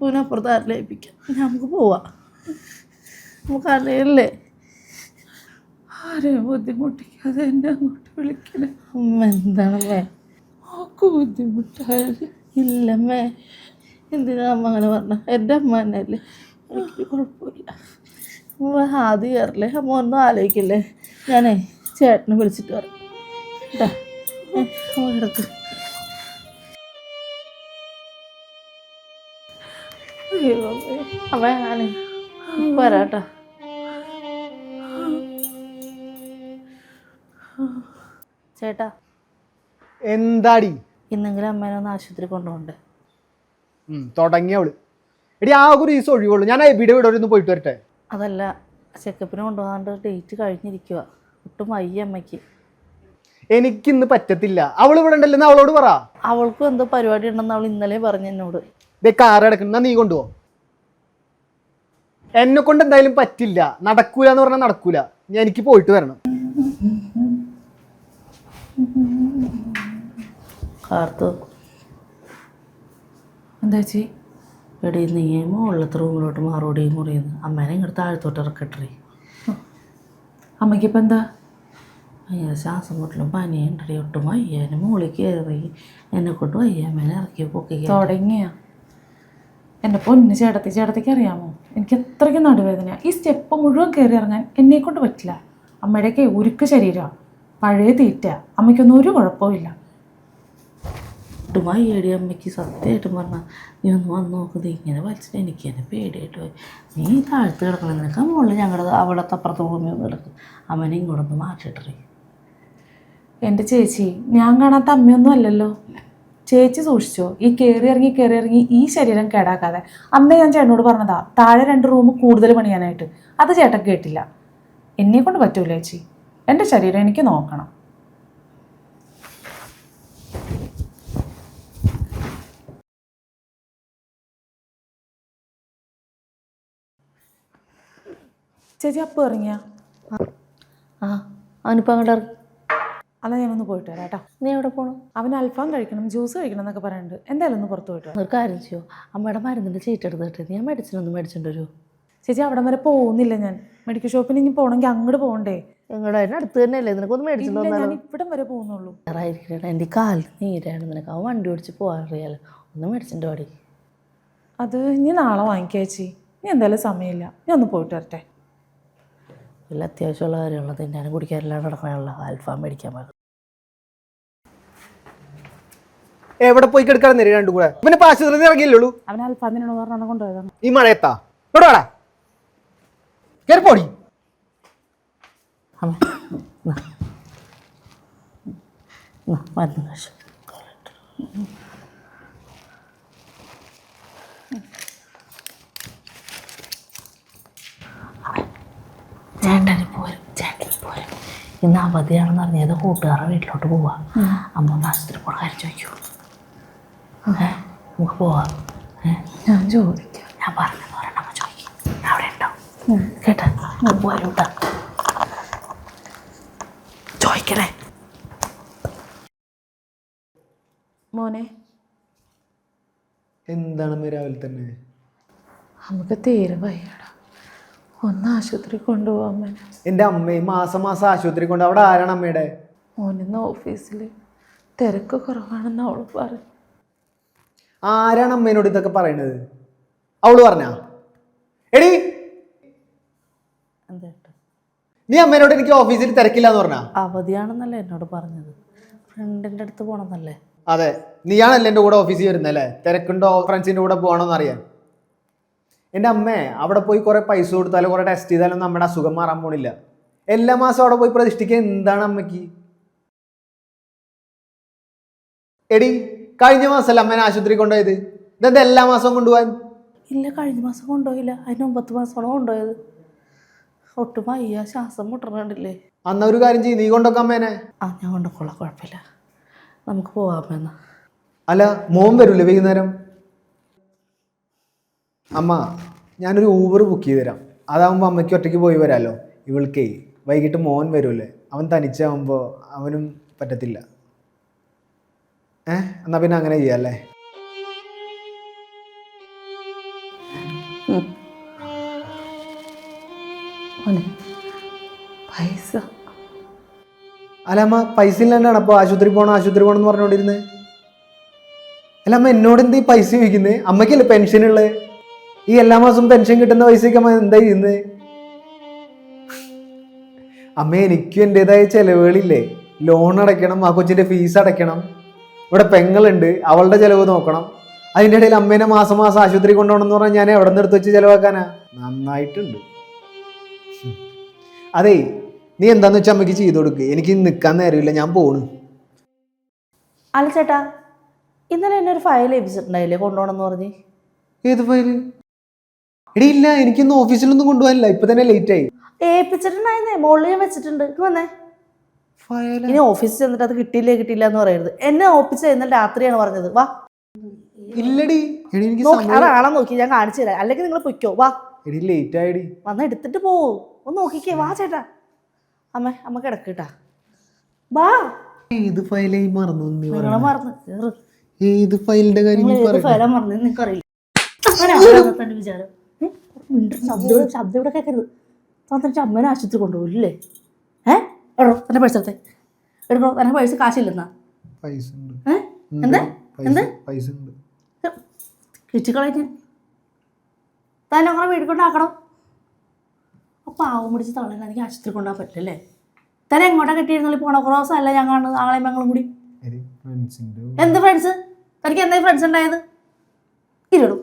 അപ്പൂനെ അപ്പുറത്ത് ആരിൽ ഏൽപ്പിക്കാം നമുക്ക് പോവാം. നമുക്ക് അറിയല്ലേ? ആരെയും ബുദ്ധിമുട്ടിക്കാതെ എന്നെ അങ്ങോട്ട് വിളിക്കണേ? അമ്മ എന്താണല്ലേ ഒക്കെ ബുദ്ധിമുട്ടായത്? ഇല്ലമ്മേ. എന്തിനാ അമ്മ അങ്ങനെ പറഞ്ഞ? എന്റെ അമ്മ തന്നെയല്ലേ എനിക്ക് കുഴപ്പമില്ല. അമ്മ ആദ്യം കയറില്ലേ? അമ്മ ഒന്നും ആലോചിക്കില്ലേ? ഞാനേ ചേട്ടനെ വിളിച്ചിട്ട് പറയാം കേട്ടാ അമ്മ കിടക്ക്. അയ്യോ. അമ്മ ഞാൻ വരാട്ടോ. ചേട്ടാ എന്താടി? ഇന്നെങ്കിലും അമ്മേനെ ഒന്ന് ആശുപത്രി കൊണ്ടുപോണ്ട് തുടങ്ങിയവൾ എടി ആ ഒരു ദിവസം ഒഴിവുള്ളൂ. ഞാൻ എവിടെ ഇവിടെ ഒന്ന് പോയിട്ട് വരട്ടെ? അതല്ല ചെക്കപ്പിന് കൊണ്ടുപോകാണ്ട് ഡേറ്റ് കഴിഞ്ഞിരിക്കുക ഒട്ടും വയ്യ അമ്മയ്ക്ക്. എനിക്കിന്ന് പറ്റത്തില്ല. അവൾ ഇവിടെ ഉണ്ടല്ലെന്ന് അവളോട് പറ. അവൾക്കും എന്തോ പരിപാടി ഉണ്ടെന്ന് അവൾ ഇന്നലെ പറഞ്ഞു എന്നോട്. ഇതേ കാർ കിടക്കുന്ന നീ കൊണ്ടുപോ. എന്നെ കൊണ്ട് എന്തായാലും പറ്റില്ല. നടക്കൂല എന്ന് പറഞ്ഞാൽ നടക്കൂല. ഞാൻ എനിക്ക് പോയിട്ട് വരണം. കാർത്തു എന്താ ചേച്ചി? എടി നീയേ ഉള്ളത്ത റൂമിലോട്ട് മാറോടി മുറിയുന്നു അമ്മേനെ ഇങ്ങോട്ട് താഴത്തോട്ട് ഇറക്കട്ടെ. അമ്മയ്ക്കിപ്പോൾ എന്താ? ഭയങ്കര ശ്വാസം മുട്ടലും പനിയുണ്ടടി ഒട്ടും വയ്യാനും മുകളിൽ കയറി. എന്നെ കൊണ്ട് വയ്യാമേനെ അമ്മേനെ ഇറക്കി പൊക്കി തുടങ്ങിയ? എന്റെ പൊന്ന് ചേട്ടത്തി ചേട്ടത്തിക്ക് അറിയാമോ? എനിക്ക് അത്രയ്ക്ക് നടുവേദന ഈ സ്റ്റെപ്പ് മുഴുവൻ കയറി ഇറങ്ങാൻ എന്നെ കൊണ്ട് പറ്റില്ല. അമ്മയുടെയൊക്കെ ഉരുക്ക് ശരീരമാണ് പഴയ തീറ്റ അമ്മയ്ക്കൊന്നും ഒരു കുഴപ്പമില്ല ഒട്ടും ഏടി അമ്മയ്ക്ക്. സത്യമായിട്ടും പറഞ്ഞാൽ നീ ഒന്ന് വന്ന് നോക്കുന്നത് ഇങ്ങനെ വലിച്ചിട്ട് എനിക്ക് തന്നെ പേടിയായിട്ട് പോയി. നീ താഴ്ത്ത് കിടക്കണം. നിനക്ക് മുകളിൽ ഞങ്ങളുടെ അവിടത്തെ അപ്പുറത്ത് ഭൂമി ഒന്ന് കിടക്കും. അമ്മനെ ഇങ്ങോട്ടൊന്ന് മാറ്റിട്ടറി എന്റെ ചേച്ചി ഞാൻ കാണാത്ത അമ്മയൊന്നും അല്ലല്ലോ. ചേച്ചി സൂക്ഷിച്ചോ. ഈ കയറി ഇറങ്ങി കയറി ഇറങ്ങി ഈ ശരീരം കേടാക്കാതെ. അന്നേ ഞാൻ ചേട്ടനോട് പറഞ്ഞതാ താഴെ രണ്ട് റൂം കൂടുതൽ പണിയാനായിട്ട്. അത് ചേട്ടൻ കേട്ടില്ല. എന്നെ കൊണ്ട് പറ്റൂല ചേച്ചി. എന്റെ ശരീരം എനിക്ക് നോക്കണം. ചേച്ചി അപ്പം ഇറങ്ങിയ. ആ അവനിപ്പോൾ അങ്ങോട്ട് ഇറങ്ങി അതാ ഞാനൊന്ന് പോയിട്ട് വരാം കേട്ടോ. നീ എവിടെ പോകണം അവൻ അൽഫാം കഴിക്കണം ജ്യൂസ് കഴിക്കണം എന്നൊക്കെ പറയുന്നുണ്ട് എന്തായാലും ഒന്ന് പുറത്ത് പോയിട്ട് ഒരു കാര്യം ചെയ്യോ? അമ്മയുടെ മരുന്നിന്റെ ചീട്ട് എടുത്തിട്ട് നീ ഒന്ന് മേടിച്ചിട്ട് വരുമോ ചേച്ചി അവിടം വരെ പോകുന്നില്ല ഞാൻ. മെഡിക്കൽ ഷോപ്പിൽ ഇനി പോകണമെങ്കിൽ അങ്ങോട്ട് പോകണ്ടേ നിങ്ങളുടെ അതിന് അടുത്ത് തന്നെയല്ലേ? നിനക്കൊന്ന് മേടിച്ചിട്ട് ഞാൻ ഇവിടം വരെ പോകുന്നുള്ളൂ. ആയിരിക്കട്ടെ എന്റെ കാൽ നീരാണ്. നിനക്ക് അവൻ വണ്ടി ഓടിച്ച് പോകാൻ അറിയാലോ. ഒന്ന് മേടിച്ചിട്ട് പാടി അത് ഇനി നാളെ വാങ്ങിക്കാം ചേച്ചി. ഇനി എന്തായാലും സമയമില്ല. ഞാൻ ഒന്ന് പോയിട്ട് വരട്ടെ. വല്ല അത്യാവശ്യമുള്ള കാര്യമുള്ള തിന്നാനും കുടിക്കാറില്ലാതെ നടക്കാനുള്ള അൽഫാം മേടിക്കാൻ പറഞ്ഞു എവിടെ പോയി കിടക്കാൻ നേരം രണ്ടും കൂടെ പിന്നെ ആശുപത്രി ഇറങ്ങിയില്ലുള്ളൂ അവൻ അൽഫാമിനോട് പറഞ്ഞാണ് കൊണ്ടുപോയതാണ് ഈ മഴയത്താ ഇവിടെ വാടാ കയറി പോടി അമ്മ മരുന്ന് കഴിച്ചു ചേട്ടന് പോരും ചേട്ടന് പോരും. ഇന്ന് അവധിയാണെന്ന് അറിഞ്ഞത് കൂട്ടുകാരുടെ വീട്ടിലോട്ട് പോവാ. അമ്മ ഒന്ന് ആശുപത്രി പോണ കാര്യം ചോദിക്കൂ. നമുക്ക് പോവാം. ഞാൻ ചോദിക്കാം. ഞാൻ പറഞ്ഞു പറയണം അമ്മ ചോദിക്കും. ഞാൻ അവിടെ ഉണ്ടാവും കേട്ടാ? പോരൂട്ടാ ചോദിക്കണേ. മോനെ. എന്താണ് രാവിലെ തന്നെ? നമുക്ക് തീരെ വയ്യടാ. ഒന്ന് ആശുപത്രി കൊണ്ടുപോകാൻ എന്റെ എന്റെ അമ്മയെ മാസം മാസം ആശുപത്രി കൊണ്ട് അവിടെ ആരാണ് അമ്മയുടെ? മോനിന്ന് ഓഫീസിൽ തിരക്ക് കുറവാണെന്ന് അവൾ പറഞ്ഞു. ആരാണ് അമ്മേനോട് ഇതൊക്കെ പറയണത്? അവൾ പറഞ്ഞാ? എടി! എന്താ നീ അമ്മേനോട് എനിക്ക് ഓഫീസിൽ തിരക്കില്ല എന്ന് പറഞ്ഞാ? അവധിയാണെന്നല്ലേ എന്നോട് പറഞ്ഞത്. ഫ്രണ്ടിന്റെ അടുത്ത് പോകണമെന്നല്ലേ അതെ നീയാണല്ലേ എന്റെ കൂടെ ഓഫീസിൽ വരുന്നല്ലേ തിരക്കുണ്ടോ? ഫ്രണ്ട്സിന്റെ കൂടെ പോകണമെന്ന് അറിയാൻ എന്റെ അമ്മേ അവിടെ പോയി കുറേ പൈസ കൊടുത്താലോ കുറേ ടെസ്റ്റ് ചെയ്താലും നമ്മുടെ അസുഖം മാറാൻ പോണില്ല. എല്ലാ മാസവും അവിടെ പോയി പ്രതിഷ്ഠിക്കാൻ എന്താണ് അമ്മയ്ക്ക്? എടി കഴിഞ്ഞ മാസമല്ല അമ്മേനെ ആശുപത്രി കൊണ്ടുപോയത്? ഇതെന്താ എല്ലാ മാസവും കൊണ്ടുപോകാൻ? ഇല്ല കഴിഞ്ഞ മാസം കൊണ്ടുപോയില്ല. അതിന് ഒമ്പത്ത് മാസമാണ് കൊണ്ടുപോയത്. ഒട്ടും വയ്യ ശ്വാസം മുട്ടണുണ്ടില്ലേ അന്ന ഒരു കാര്യം ചെയ്യും നീ കൊണ്ടൊക്കെ അമ്മേനെ. ആ ഞാൻ കൊണ്ടൊക്കെ കുഴപ്പമില്ല. നമുക്ക് പോവാമെന്നാ അല്ല മോൻ വരൂലേ വൈകുന്നേരം? അമ്മ ഞാനൊരു ഊബർ ബുക്ക് ചെയ്ത് തരാം. അതാകുമ്പോൾ അമ്മയ്ക്ക് ഒറ്റയ്ക്ക് പോയി വരാമല്ലോ ഇവൾക്കേ വൈകിട്ട് മോൻ വരൂലേ അവൻ തനിച്ചാവുമ്പോൾ അവനും പറ്റത്തില്ല. ഏ എന്നാൽ പിന്നെ അങ്ങനെ ചെയ്യാം അല്ലേ. പൈസ. അല്ല അമ്മ പൈസ ഇല്ലാണ്ടാണ് അപ്പോൾ ആശുപത്രി പോകണം ആശുപത്രി പോകണം എന്ന് പറഞ്ഞുകൊണ്ടിരുന്നത് അല്ല അമ്മ എന്നോട് എന്ത് ഈ പൈസ ചോദിക്കുന്നത് അമ്മയ്ക്കല്ലേ പെൻഷൻ ഉള്ളത് ഈ എല്ലാ മാസവും പെൻഷൻ കിട്ടുന്ന പൈസയ്ക്ക് അമ്മ എന്താ ചെയ്യുന്നത് അമ്മ എനിക്കും എന്റെതായ ചെലവുകളില്ലേ. ലോൺ അടയ്ക്കണം ആ കൊച്ചിന്റെ ഫീസ് അടയ്ക്കണം. ഇവിടെ പെങ്ങളുണ്ട് അവളുടെ ചെലവ് നോക്കണം. അതിന്റെ ഇടയിൽ അമ്മേനെ മാസം മാസം ആശുപത്രി കൊണ്ടുപോകണം എന്ന് പറഞ്ഞാൽ ഞാൻ എവിടെ നിന്ന് എടുത്ത് വെച്ച് ചിലവാക്കാനാ? നന്നായിട്ടുണ്ട്. അതേ നീ എന്താന്ന് വെച്ചാൽ അമ്മയ്ക്ക് ചെയ്തു കൊടുക്ക്. എനിക്ക് നിൽക്കാൻ നേരമില്ല ഞാൻ പോണു. അല്ല ചേട്ടാ ഇന്നലെ എന്നെ ഒരു ഫയൽ ലഭിച്ചിട്ടുണ്ടായില്ലേ കൊണ്ടുപോകണമെന്ന് പറഞ്ഞ്? ഏത് ഫയൽ എടി ഇല്ല എനിക്കൊന്നും ഓഫീസിലൊന്നും കൊണ്ടുപോകാനില്ല. ഇപ്പൊ തന്നെ ലേറ്റ് ആയി. ഏൽപ്പിച്ചിട്ടുണ്ടായിരുന്നേ? മുകളിൽ ഞാൻ വെച്ചിട്ടുണ്ട്. ഇങ്ങ് വന്നേ. ഇനി ഓഫീസിൽ ചെന്നിട്ട് അത് കിട്ടിയില്ലേ കിട്ടിയില്ല എന്ന് പറയരുത്. എന്നെ ഓഫീസിൽ ഇന്നലെ രാത്രിയാണ് പറഞ്ഞത്. വാ. ഇല്ലടി. എടി എനിക്ക് നോക്കി സമയം അതാണോ നോക്കി ഞാൻ കാണിച്ചു തരാം. അല്ലെങ്കിൽ നിങ്ങൾ പൊയ്ക്കോ. വാ. എടി ലേറ്റ് ആയിടി. വന്ന് എടുത്തിട്ട് പോവോ ഒന്ന് നോക്കിക്കേ. വാ ചേട്ടാ. അമ്മ അമ്മ കിടക്കട്ടാ വാ. ഏത് ഫയലായി മറന്നു നീ നിങ്ങളെ പറയണെ? മറന്ന്. കേറ് ഏത് ഫയലിന്റെ കാര്യം നീ നിങ്ങൾ ഏത് മറന്നു നിനക്കറിയില്ല. വിചാരം? ഏ? മിണ്ടരുത്, ശബ്ദം ശബ്ദം ഇവിടെ കേൾക്കരുത് തന്നിട്ട് അമ്മേനെ ആശുപത്രി കൊണ്ടുപോകില്ലേ ഏ? എടോ തന്റെ പൈസ എടുത്തേ. എടുക്കണോ തന്റെ പൈസ കാശില്ലെന്നാ? പൈസ. എന്താ? പൈസ എന്ത്? തന്നെ അങ്ങനെ വീട്ടിൽ കൊണ്ടാക്കണം. അപ്പോൾ പാവം പിടിച്ച് തള്ളേനെ എനിക്ക് ആശുപത്രി കൊണ്ടുപോകാൻ പറ്റില്ലല്ലേ തന്നെ എങ്ങോട്ടാ കെട്ടിയിരുന്നാലും പോണ കുറേ ദിവസമല്ല ഞങ്ങൾ ആളെയും ഞങ്ങളും കൂടി. എന്ത് ഫ്രണ്ട്സ് തനിക്ക് എന്തായി ഫ്രണ്ട്സ് ഉണ്ടായത്? ഇരുടും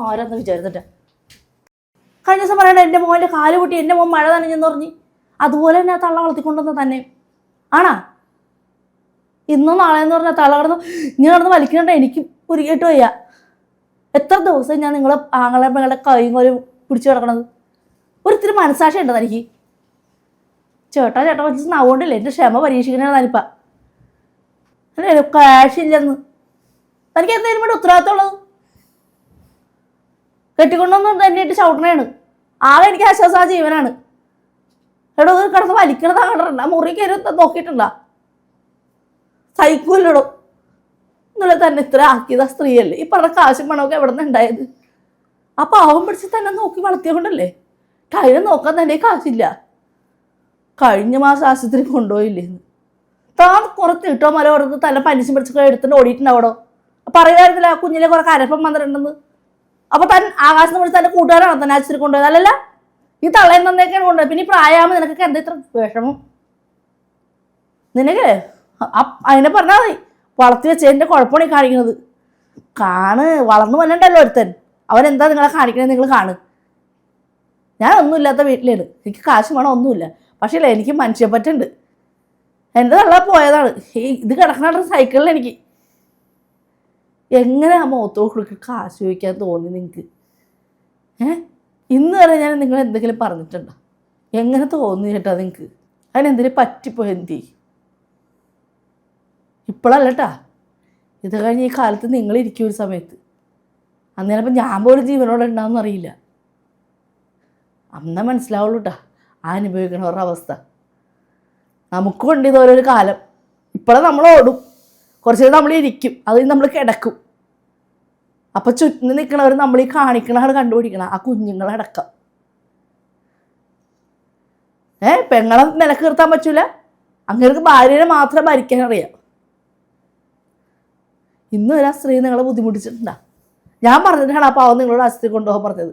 ആരെന്ന് വിചാരിച്ചിട്ട്. കഴിഞ്ഞ ദിവസം പറയണ്ട എന്റെ മോന്റെ കാൽ പൊട്ടി എന്റെ മോൻ മഴ നനഞ്ഞെന്ന് പറഞ്ഞ് അതുപോലെ തന്നെ ആ തള്ള വളർത്തിക്കൊണ്ടുവന്ന തന്നെ. ആണാ? ഇന്നും നാളെ എന്ന് പറഞ്ഞാൽ തള്ള കിടന്ന് ഇങ്ങനെ കിടന്ന് വലിക്കണ്ട എനിക്ക് ഉരുകിയിട്ട് വയ്യ. എത്ര ദിവസം ഞാൻ നിങ്ങളെ ആങ്ങളെ മകളുടെ കൈയും കോലും പിടിച്ചു കിടക്കണത്? ഒരിത്തിരി മനസാക്ഷി ഉണ്ടോ തനിക്ക്? ചേട്ടാ ചേട്ടാ വെച്ച് നവോണ്ടില്ല എന്റെ ക്ഷമ പരീക്ഷിക്കണേ തനിപ്പാ. അല്ലേ ഇല്ലെന്ന്. തനിക്ക് എന്തായാലും ഇവിടെ ഉത്തരവാദിത്തമുള്ളത് കെട്ടിക്കൊണ്ടൊന്നും തന്നെയിട്ട് ചവിട്ടണേണ് ആളെ എനിക്ക് ആശ്വാസം ആ ജീവനാണ്. എടോ കിടന്ന് വലിക്കണത് കണ്ടിട്ടുണ്ട് മുറി കയറി നോക്കിയിട്ടുണ്ട? സൈക്കിളിലോ എന്നുള്ള തന്നെ ഇത്ര ആക്കിയത് ആ സ്ത്രീയല്ലേ. ഈ പറഞ്ഞ കാശും പണമൊക്കെ എവിടെ നിന്ന് ഉണ്ടായത്? ആ പാവം പിടിച്ച് തന്നെ നോക്കി വളർത്തിയോണ്ടല്ലേ? ടൈനെ നോക്കാൻ തന്നെ കാശില്ല. കഴിഞ്ഞ മാസം ആശുപത്രി കൊണ്ടുപോയില്ലേന്ന്. താൻ കുറച്ച് ഇട്ടോ മല കൊടുത്ത് തല പനിച്ച് പിടിച്ചൊക്കെ എടുത്തിട്ട് ഓടിയിട്ടുണ്ടാവടോ? പറയുമായിരുന്നില്ല ആ കുഞ്ഞിലെ കുറെ കരപ്പം വന്നിട്ടുണ്ടെന്ന്. അപ്പൊ താൻ ആകാശം കൊണ്ട് തന്റെ കൂട്ടുകാരാണോ തന്നെ അച്ഛനെ കൊണ്ടുപോയത് അല്ലല്ല ഈ തള്ളയും നന്നേക്കാണ് കൊണ്ടുപോയത്. പിന്നെ പ്രായമാകുമ്പോൾ നിനക്കൊക്കെ എന്താ ഇത്ര വിഷമം? നിനക്ക് അതിനെ പറഞ്ഞാൽ മതി. വളർത്തി വെച്ചതിന്റെ കുഴപ്പമാണ് കാണിക്കുന്നത്. കാണ് വളർന്നു വന്നിട്ടല്ലോ ഒരുത്തൻ. അവൻ എന്താ നിങ്ങളെ കാണിക്കണേ നിങ്ങൾ കാണ്. ഞാൻ ഒന്നുമില്ലാത്ത വീട്ടിലാണ്. എനിക്ക് കാശ് വേണം ഒന്നുമില്ല. പക്ഷേ എനിക്ക് മനുഷ്യപ്പറ്റുണ്ട്. എന്റെ തള്ള പോയതാണ്. ഈ ഇത് കിടക്കണ സൈക്കിളിൽ എനിക്ക്. എങ്ങനെ ആ മുഖത്തോ കാശ് ചോദിക്കാൻ തോന്നി നിങ്ങൾക്ക് ഏ? ഇന്ന് വരെ ഞാൻ നിങ്ങൾ എന്തെങ്കിലും പറഞ്ഞിട്ടുണ്ടോ? എങ്ങനെ തോന്നി ചേട്ടാ നിങ്ങൾക്ക് അതിനെന്തെങ്കിലും പറ്റിപ്പോയി എന്ത്? ചെയ്യും ഇപ്പോഴല്ലട്ടാ ഇത് കഴിഞ്ഞ് ഈ കാലത്ത് നിങ്ങൾ ഇരിക്കും ഒരു സമയത്ത്. അന്നേരപ്പം ഞാൻ പോലും ജീവനോടെ ഉണ്ടാവും അറിയില്ല. അന്നേ മനസ്സിലാവുള്ളൂ കേട്ടാ ആ അനുഭവിക്കണവരുടെ അവസ്ഥ. നമുക്കും ഉണ്ട് ഇതോരോ കാലം. ഇപ്പോഴും നമ്മൾ ഓടും. കുറച്ച് നമ്മൾ ഇരിക്കും. അത് നമ്മൾ കിടക്കും. അപ്പം ചുറ്റിന് നിൽക്കണവർ നമ്മൾ ഈ കാണിക്കണാണ് കണ്ടുപിടിക്കണം. ആ കുഞ്ഞുങ്ങളടക്കം. ഏ പെങ്ങളെ നിലയ്ക്ക് നിർത്താൻ പറ്റൂല? അങ്ങനെ ഭാര്യനെ മാത്രം ഭരിക്കാൻ അറിയാം. ഇന്ന് ഒരു ആ സ്ത്രീ നിങ്ങളെ ബുദ്ധിമുട്ടിച്ചിട്ടുണ്ടാ? ഞാൻ പറഞ്ഞിട്ടാണ് ആ പാവം നിങ്ങളോട് ആശുപത്രി കൊണ്ടുപോകാൻ പറഞ്ഞത്.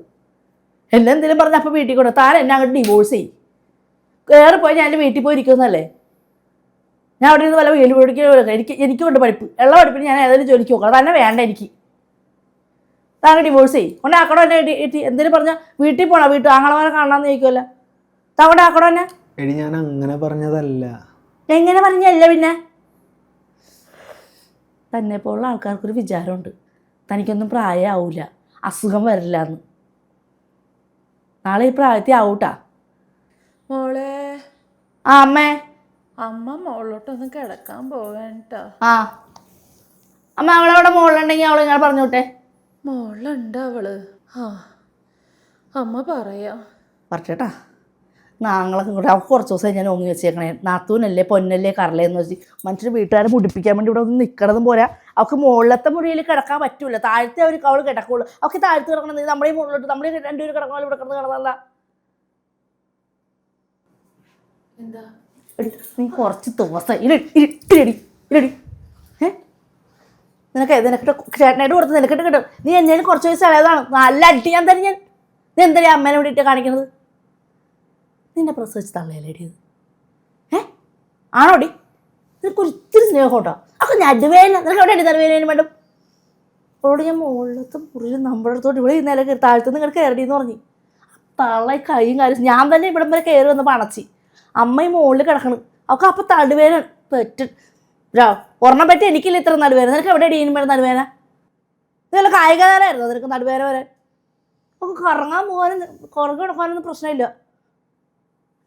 എന്നെ എന്തെങ്കിലും പറഞ്ഞ അപ്പോൾ വീട്ടിൽ കൊണ്ടു താൻ എന്നെ അങ്ങോട്ട് ഡിവോഴ്സ് ചെയ്യും. കയറി പോയി ഞാൻ എന്റെ വീട്ടിൽ പോയി ഇരിക്കുന്നല്ലേ ഞാൻ അവിടെ നിന്ന് വല്ല വീട് പഠിക്കുക എനിക്ക് എനിക്കുണ്ട് പഠിപ്പ്. ഉള്ള പഠിപ്പിന് ഞാൻ ഏതെങ്കിലും ജോലിക്ക് നോക്കണം തന്നെ വേണ്ട എനിക്ക്. താങ്കൾ ഡിവോഴ്സ് ചെയ്യും. കൊണ്ട് ആക്കടോ എന്നെ എന്തിനു പറഞ്ഞാൽ വീട്ടിൽ പോണോ. വീട്ടിൽ ആങ്ങളമാരെ കാണാമെന്ന് ചോദിക്കുമല്ലോ താങ്കളുടെ ആക്കടോ എന്നെ? എടി ഞാൻ അങ്ങനെ പറഞ്ഞതല്ല. എങ്ങനെ പറഞ്ഞല്ല പിന്നെ? തന്നെ പോലുള്ള ആൾക്കാർക്കൊരു വിചാരമുണ്ട്. തനിക്കൊന്നും പ്രായമാവില്ല അസുഖം വരില്ല എന്ന് നാളെ ഈ പ്രായത്തിൽ ആവൂട്ടാ. മോളെ. ആ അമ്മേ. അമ്മ മോളിലോട്ടൊന്ന് കിടക്കാൻ പോവാൻ ആ. അമ്മ അവളവിടെ മോളിലുണ്ടെങ്കിൽ അവൾ ഇങ്ങനെ പറഞ്ഞോട്ടെ. മോളുണ്ട് അവൾ. ആ അമ്മ പറയാ. പറച്ചേട്ടാ നാങ്ങളൊക്കെ കൂടെ അവൾക്ക് കുറച്ച് ദിവസം ഞാൻ ഓങ്ങി വെച്ചേക്കണേ. നാത്തൂനല്ലേ പൊന്നല്ലേ കറലേ എന്ന് വെച്ച് മനുഷ്യർ വീട്ടുകാരെ മുടിപ്പിക്കാൻ വേണ്ടി ഇവിടെ ഒന്ന് നിൽക്കണതും പോരാ. അവൾക്ക് മുകളിലത്തെ മുറിയിൽ കിടക്കാൻ പറ്റൂല. താഴത്തെ അവർ അവൾ കിടക്കുള്ളൂ. അവൾക്ക് താഴത്ത് കിടക്കണം നമ്മുടെ മുകളിലോട്ട് നമ്മൾ രണ്ടുപേരും കിടക്കണ ഇവിടെ കിടന്ന് കിടന്നല്ല എന്താ? നീ കുറച്ച് ദിവസം ഇരടി ഇരട്ടി ഇരടി ഇരടി. നിനക്ക് നിനക്കിട്ട് ചേട്ടനായിട്ട് കൊടുത്ത് നിനക്കിട്ട് കിട്ടും. നീ എന്നേലും കുറച്ച് വയസ്സ് ഇളയതാണ് നല്ല അടി ഞാൻ തരും ഞാൻ. നീ എന്തായാലും അമ്മേനെ വേണ്ടിയിട്ട് കാണിക്കണത്? നിന്നെ പ്രസവിച്ച് തള്ളയല്ലേടി ഇത്? ഏ? ആണോടി നിനക്ക് ഒരിത്തിരി സ്നേഹം കേട്ടോ ഞാൻ അടിവേന നിനക്ക് എവിടെ അടി നടുവേനു വേണ്ടും? അവളോട് ഞാൻ മുകളിലത്തെ മുറിയിൽ നമ്മുടെ അടുത്തോട്ട് ഇവിടെ ഇന്നലെ കയറി താഴ്ത്തുനിന്ന് ഇങ്ങോട്ട് കയറി എന്ന് പറഞ്ഞു. തള്ള കൈയും കാര്യം ഞാൻ തന്നെ ഇവിടം വരെ കയറി വന്ന് പണച്ചി. അമ്മ ഈ മുകളിൽ കിടക്കണം. അവൾക്ക് അപ്പം തടുവേന പെറ്റ് ഒരെണ്ണം പറ്റി എനിക്കില്ല ഇത്ര നടുവേന നിനക്ക് എവിടെ ഡീൻ വേണം നടുവേന ഇതല്ല കായികതാരായിരുന്നു നിനക്ക് നടുവേന വരാൻ അപ്പം കറങ്ങാൻ പോകാനും കുറങ്ങി കിടക്കാനൊന്നും പ്രശ്നമില്ല.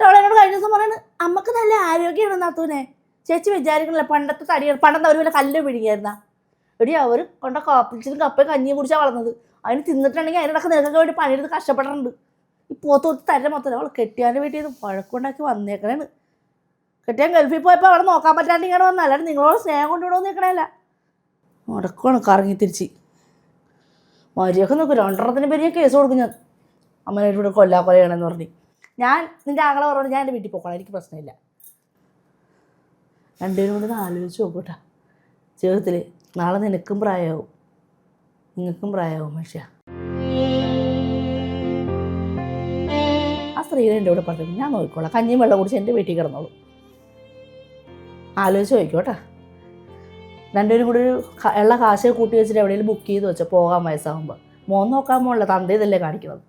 അവൾ എന്നോട് കഴിഞ്ഞ ദിവസം പറയുന്നത് അമ്മയ്ക്ക് നല്ല ആരോഗ്യമാണ് നാത്തൂനെ. ചേച്ചി വിചാരിക്കണില്ല പണ്ടത്തെ തടി പണ്ടത്തെ അവർ വല്ല കല്ല് പിടിക്കായിരുന്ന എടി അവർ കൊണ്ട കാപ്പിച്ചിലും കപ്പയും കഞ്ഞിയും കുടിച്ചാൽ വളർന്നത്. അതിന് തിന്നിട്ടുണ്ടെങ്കിൽ അതിനിടക്ക് നിനക്കൊക്കെ വേണ്ടി പണിയെടുത്ത് കഷ്ടപ്പെടാറുണ്ട്. ഈ പോത്ത് തര മൊത്തം. അവൾ കെട്ടിയാന്റെ വീട്ടിൽ നിന്ന് വഴക്കുണ്ടാക്കി വന്നേക്കണേന്ന്. കെട്ടിയാൻ ഗൾഫിൽ പോയപ്പോൾ അവിടെ നോക്കാൻ പറ്റാണ്ട് ഇങ്ങനെ വന്ന. അല്ലാണ്ട് നിങ്ങളോട് സ്നേഹം കൊണ്ടുവിടെ നിൽക്കണല്ല മുടക്കമാണ് കറങ്ങി തിരിച്ച്. മര്യാദയ്ക്ക് നോക്കും. രണ്ടെണ്ണത്തിന് പേര് കേസ് കൊടുക്കും ഞാൻ. അമ്മനെ ഇവിടെ കൊല്ലാ കൊലയാണെന്ന് പറഞ്ഞ്. ഞാൻ നിന്റെ ആങ്ങളെ പറഞ്ഞു ഞാൻ എന്റെ വീട്ടിൽ പോക്കണം എനിക്ക് പ്രശ്നമില്ല. രണ്ടുപേരും കൂടെ ആലോചിച്ച് നോക്കൂട്ടാ ജീവിതത്തിൽ നാളെ നിനക്കും പ്രായമാവും. നിങ്ങൾക്കും പ്രായമാവും മനുഷ്യ. ആ സ്ത്രീകൾ എന്റെ കൂടെ പറഞ്ഞു ഞാൻ നോക്കിക്കോളാം. കഞ്ഞിയും വെള്ളം കുടിച്ച് എന്റെ വീട്ടിൽ കിടന്നോളൂ. ആലോചിച്ച് നോക്കിക്കോട്ടെ രണ്ടുപേരും കൂടി ഒരു ഉള്ള കാശ് കൂട്ടി വെച്ചിട്ട് എവിടെയെങ്കിലും ബുക്ക് ചെയ്ത് വെച്ചാൽ പോകാൻ വയസ്സാകുമ്പോൾ മോൻ നോക്കാൻ പോകണില്ല തന്ത ഇതല്ലേ കാണിക്കുന്നത്.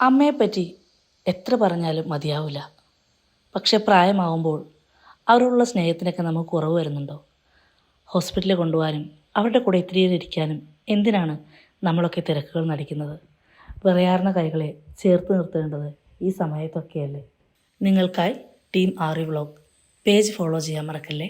അമ്മയെപ്പറ്റി എത്ര പറഞ്ഞാലും മതിയാവില്ല പക്ഷെ പ്രായമാകുമ്പോൾ അവരുള്ള സ്നേഹത്തിനൊക്കെ നമുക്ക് കുറവ് വരുന്നുണ്ടോ? ഹോസ്പിറ്റലിൽ കൊണ്ടുപോകാനും അവരുടെ കൂടെ ഇത്തിരി ഇരിക്കാനും എന്തിനാണ് നമ്മളൊക്കെ തിരക്കുകൾ നടിക്കുന്നത്? വിറയാർന്ന കൈകളെ ചേർത്ത് നിർത്തേണ്ടത് ഈ സമയത്തൊക്കെയല്ലേ? നിങ്ങൾക്കായി ടീം ആറി വ്ളോഗ്. പേജ് ഫോളോ ചെയ്യാൻ മറക്കല്ലേ?